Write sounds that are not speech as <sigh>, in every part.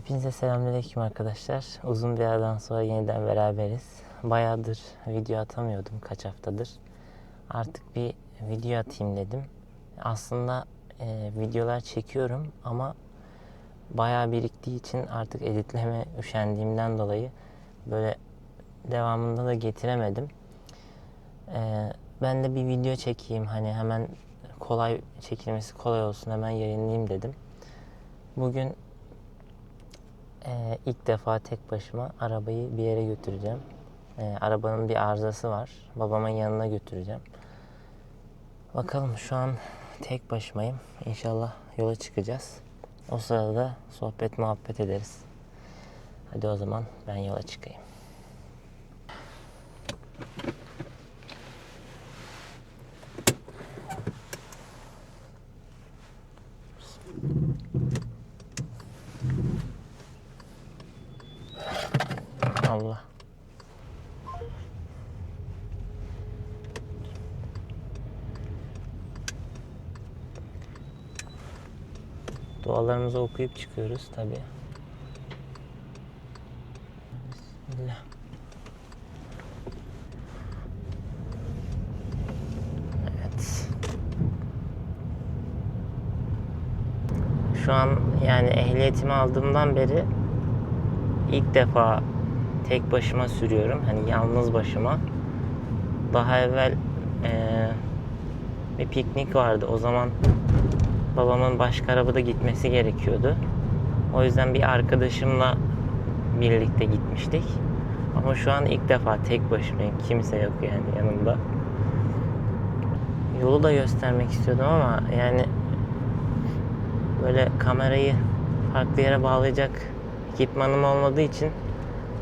Hepinize selamünaleyküm arkadaşlar. Uzun bir aradan sonra yeniden beraberiz. Bayağıdır video atamıyordum kaç haftadır. Artık bir video atayım dedim. Aslında e, videolar çekiyorum ama bayağı biriktiği için artık editleme üşendiğimden dolayı böyle devamında da getiremedim. E, ben de bir video çekeyim hani hemen kolay çekilmesi kolay olsun hemen yayınlayayım dedim. Bugün ee, ilk defa tek başıma arabayı bir yere götüreceğim. Ee, arabanın bir arızası var. Babamın yanına götüreceğim. Bakalım şu an tek başımayım. İnşallah yola çıkacağız. O sırada da sohbet muhabbet ederiz. Hadi o zaman ben yola çıkayım. Allah. Dualarımızı okuyup çıkıyoruz tabi. Evet. Şu an yani ehliyetimi aldığımdan beri ilk defa tek başıma sürüyorum. Hani yalnız başıma. Daha evvel eee, bir piknik vardı. O zaman babamın başka arabada gitmesi gerekiyordu. O yüzden bir arkadaşımla birlikte gitmiştik. Ama şu an ilk defa tek başımayım. Kimse yok yani yanımda. Yolu da göstermek istiyordum ama yani böyle kamerayı farklı yere bağlayacak ekipmanım olmadığı için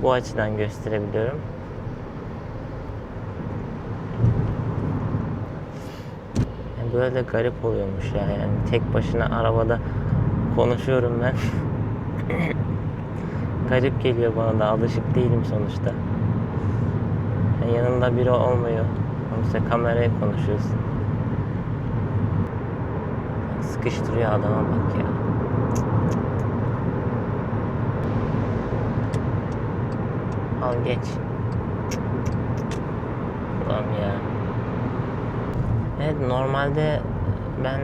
bu açıdan gösterebiliyorum. Böyle de garip oluyormuş ya yani tek başına arabada konuşuyorum ben. <coughs> garip geliyor bana da alışık değilim sonuçta. Yani yanında biri olmuyor. İşte kameraya konuşuyorsun. Sıkıştırıyor adama bak ya. Al geç. Ulan ya. Evet normalde ben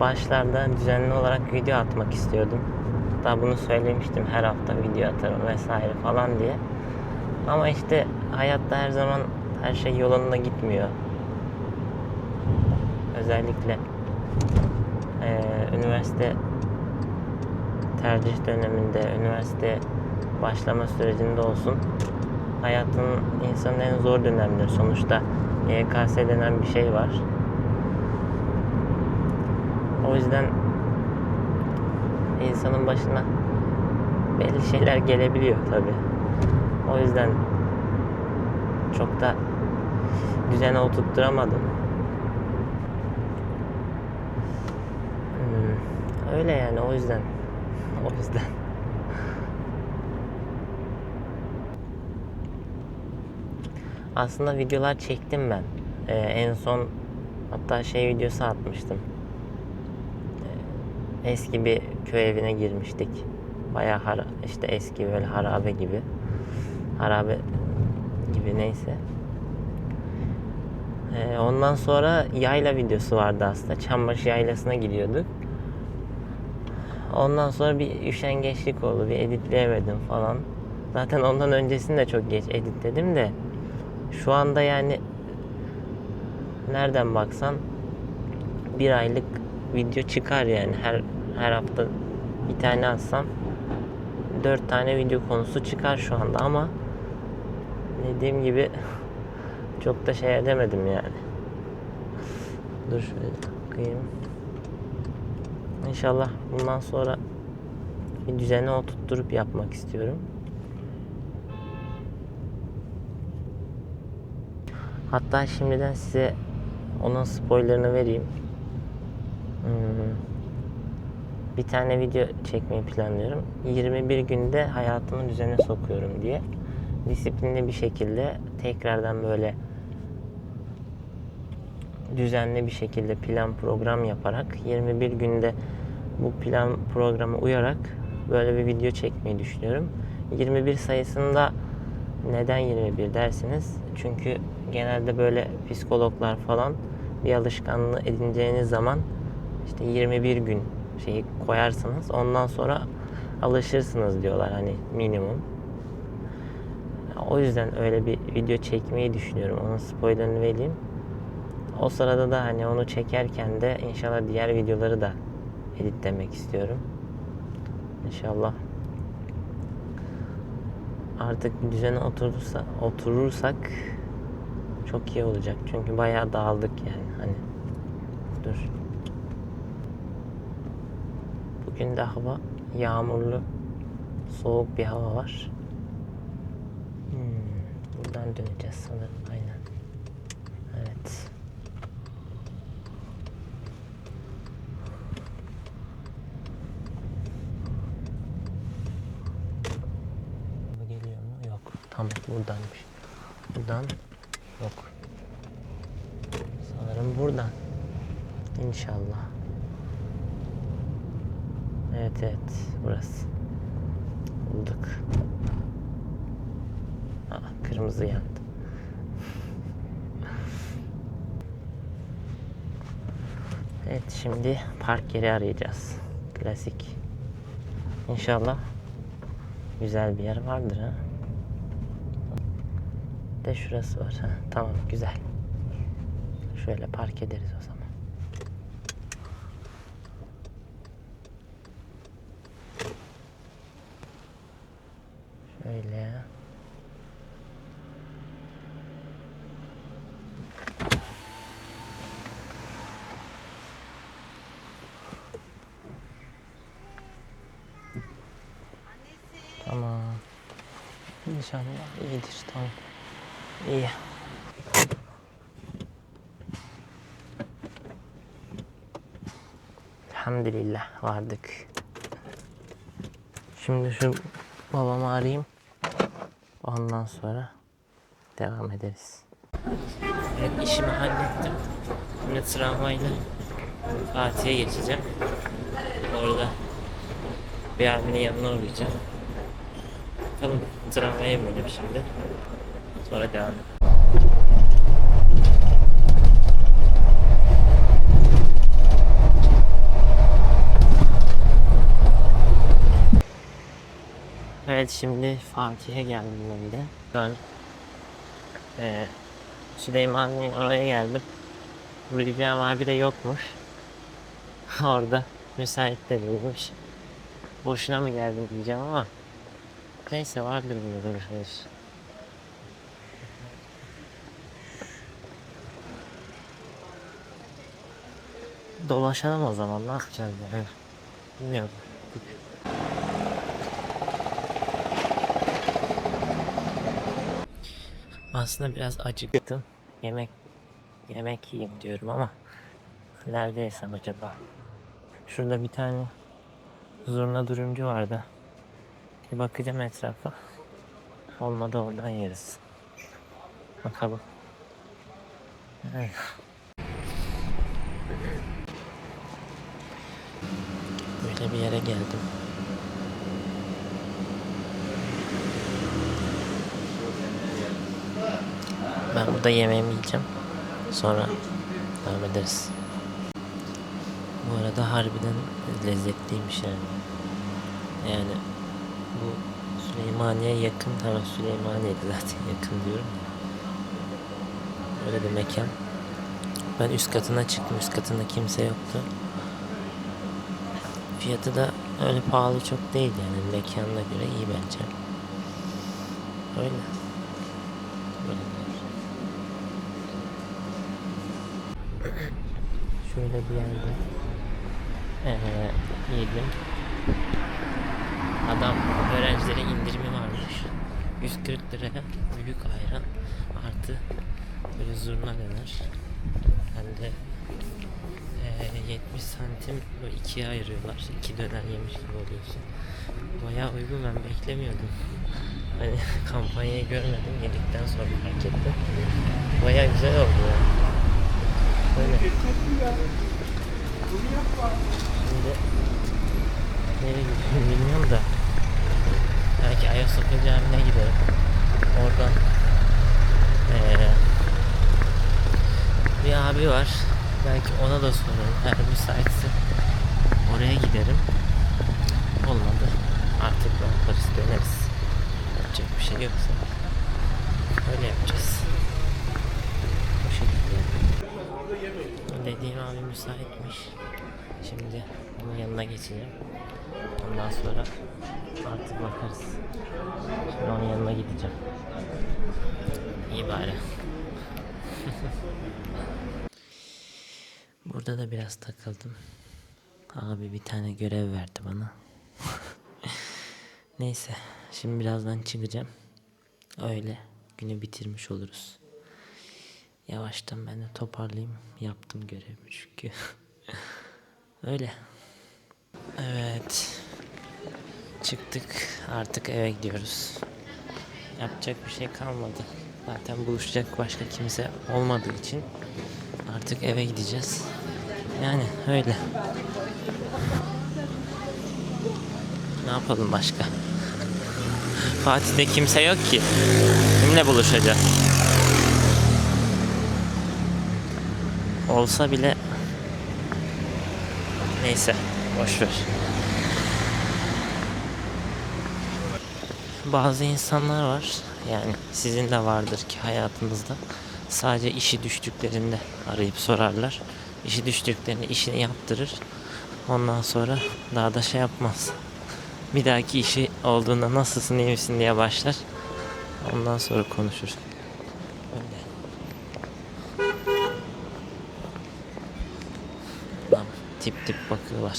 başlarda düzenli olarak video atmak istiyordum. Daha bunu söylemiştim her hafta video atarım vesaire falan diye. Ama işte hayatta her zaman her şey yolunda gitmiyor. Özellikle eee, üniversite tercih döneminde, üniversite başlama sürecinde olsun. Hayatın insanın en zor dönemleri. Sonuçta YKS denen bir şey var. O yüzden insanın başına belli şeyler gelebiliyor tabi. O yüzden çok da düzene oturtturamadım. Hmm, öyle yani o yüzden. <laughs> O yüzden. Aslında videolar çektim ben. Ee, en son hatta şey videosu atmıştım. Ee, eski bir köy evine girmiştik. Hara, işte eski böyle harabe gibi. Harabe gibi neyse. Ee, ondan sonra yayla videosu vardı aslında. Çambaşı yaylasına gidiyorduk. Ondan sonra bir üşengeçlik oldu. Bir editleyemedim falan. Zaten ondan öncesini de çok geç editledim de şu anda yani nereden baksan bir aylık video çıkar yani her her hafta bir tane atsam dört tane video konusu çıkar şu anda ama dediğim gibi <laughs> çok da şey edemedim yani. Dur şöyle bakayım. İnşallah bundan sonra bir düzene oturtturup yapmak istiyorum. Hatta şimdiden size onun spoilerını vereyim. Hmm. Bir tane video çekmeyi planlıyorum. 21 günde hayatımı düzene sokuyorum diye. Disiplinli bir şekilde tekrardan böyle düzenli bir şekilde plan program yaparak 21 günde bu plan programa uyarak böyle bir video çekmeyi düşünüyorum. 21 sayısında neden 21 dersiniz? Çünkü genelde böyle psikologlar falan bir alışkanlığı edineceğiniz zaman işte 21 gün şeyi koyarsınız. Ondan sonra alışırsınız diyorlar hani minimum. O yüzden öyle bir video çekmeyi düşünüyorum. Onun spoilerını vereyim. O sırada da hani onu çekerken de inşallah diğer videoları da editlemek istiyorum. İnşallah artık bir düzene oturursa, oturursak çok iyi olacak. Çünkü bayağı dağıldık yani. Hani dur. Bugün de hava yağmurlu, soğuk bir hava var. Hmm, buradan döneceğiz sanırım. Aynen. Evet. Geliyor mu? Yok. Tam buradanmış. Buradan yok. Sanırım buradan. İnşallah. Evet evet burası. Bulduk. Aa, kırmızı yandı. Evet şimdi park yeri arayacağız. Klasik. İnşallah güzel bir yer vardır ha. De şurası var ha. Tamam güzel. Şöyle park ederiz o zaman. Şöyle. Tamam. İnşallah iyidir tamam. İyi. Elhamdülillah vardık. Şimdi şu babamı arayayım. Ondan sonra devam ederiz. Evet işimi hallettim. Şimdi tramvayla Fatih'e geçeceğim. Orada bir abinin yanına uğrayacağım. Bakalım tramvaya binelim şimdi. Sonra devam edelim. Evet şimdi Fatih'e geldim ben de. Ben eee Süleymaniye oraya geldim. Rüzgar abi de yokmuş. <laughs> Orada müsait de değilmiş. Boşuna mı geldim diyeceğim ama neyse vardır burada bir şey. Dolaşalım o zaman ne yapacağız yani? Bilmiyorum. Aslında biraz acıktım. Yemek yemek yiyeyim diyorum ama neredeysem acaba? Şurada bir tane zurna dürümcü vardı. Bir bakacağım etrafa. Olmadı oradan yeriz. Bakalım. Evet. Böyle bir yere geldim. Ben burada yemeğimi yiyeceğim. Sonra devam ederiz. Bu arada harbiden lezzetliymiş yani. Yani bu Süleymaniye yakın. Tamam Süleymaniye'de zaten <laughs> yakın diyorum. Öyle bir mekan. Ben üst katına çıktım. Üst katında kimse yoktu. Fiyatı da öyle pahalı çok değil yani. Mekanına göre iyi bence. Öyle. Böyle. Şöyle bir yerde ee, yedim. Adam öğrencilere indirimi varmış. 140 liraya büyük ayran artı böyle zurna döner. Hem de ee, 70 santim böyle ikiye ayırıyorlar. İki döner yemiş gibi oluyorsun. Bayağı uygun ben beklemiyordum. Hani <laughs> kampanyayı görmedim. Yedikten sonra fark ettim. Bayağı güzel oldu ya. Böyle. Şimdi nereye gidiyorum bilmiyorum da. Belki Ayasofya Camii'ne giderim. Oradan eee, bir abi var. Belki ona da sorarım. Eğer müsaitse oraya giderim. Olmadı. Artık Paris döneriz. Yapacak bir şey yoksa. Öyle yapacağız. Bu şekilde. Dediğim abi müsaitmiş. Şimdi onun yanına geçeceğim. Ondan sonra artık bakarız. Şimdi onun yanına gideceğim. İyi bari. <laughs> Burada da biraz takıldım. Abi bir tane görev verdi bana. <laughs> Neyse. Şimdi birazdan çıkacağım. Öyle günü bitirmiş oluruz. Yavaştan ben de toparlayayım. Yaptım görevimi çünkü. <laughs> Öyle. Evet. Çıktık. Artık eve gidiyoruz. Yapacak bir şey kalmadı. Zaten buluşacak başka kimse olmadığı için artık eve gideceğiz. Yani öyle. Ne yapalım başka? Fatih'te kimse yok ki. Kimle buluşacağız? Olsa bile neyse boş ver. Bazı insanlar var yani sizin de vardır ki hayatınızda sadece işi düştüklerinde arayıp sorarlar. İşi düştüklerinde işini yaptırır. Ondan sonra daha da şey yapmaz. Bir dahaki işi olduğunda nasılsın iyi misin diye başlar. Ondan sonra konuşur. Öyle. Tip tip bakıyorlar.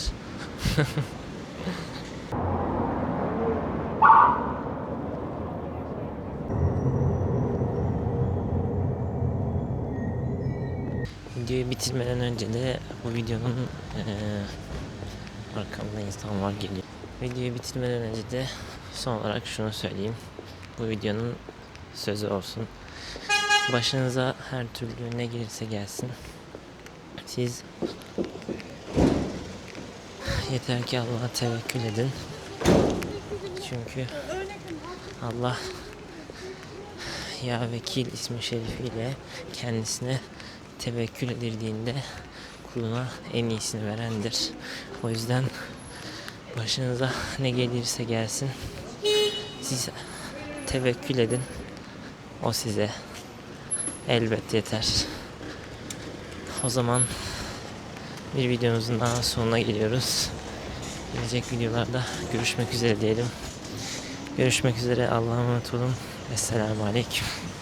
<laughs> Videoyu bitirmeden önce de bu videonun eee arkamda insan var geliyor. Videoyu bitirmeden önce de son olarak şunu söyleyeyim. Bu videonun sözü olsun. Başınıza her türlü ne gelirse gelsin. Siz yeter ki Allah'a tevekkül edin. Çünkü Allah ya vekil ismi şerifiyle kendisine tevekkül edildiğinde kuluna en iyisini verendir. O yüzden başınıza ne gelirse gelsin siz tevekkül edin. O size elbet yeter. O zaman bir videomuzun daha sonuna geliyoruz. Gelecek videolarda görüşmek üzere diyelim. Görüşmek üzere. Allah'a emanet olun. Esselamu Aleyküm.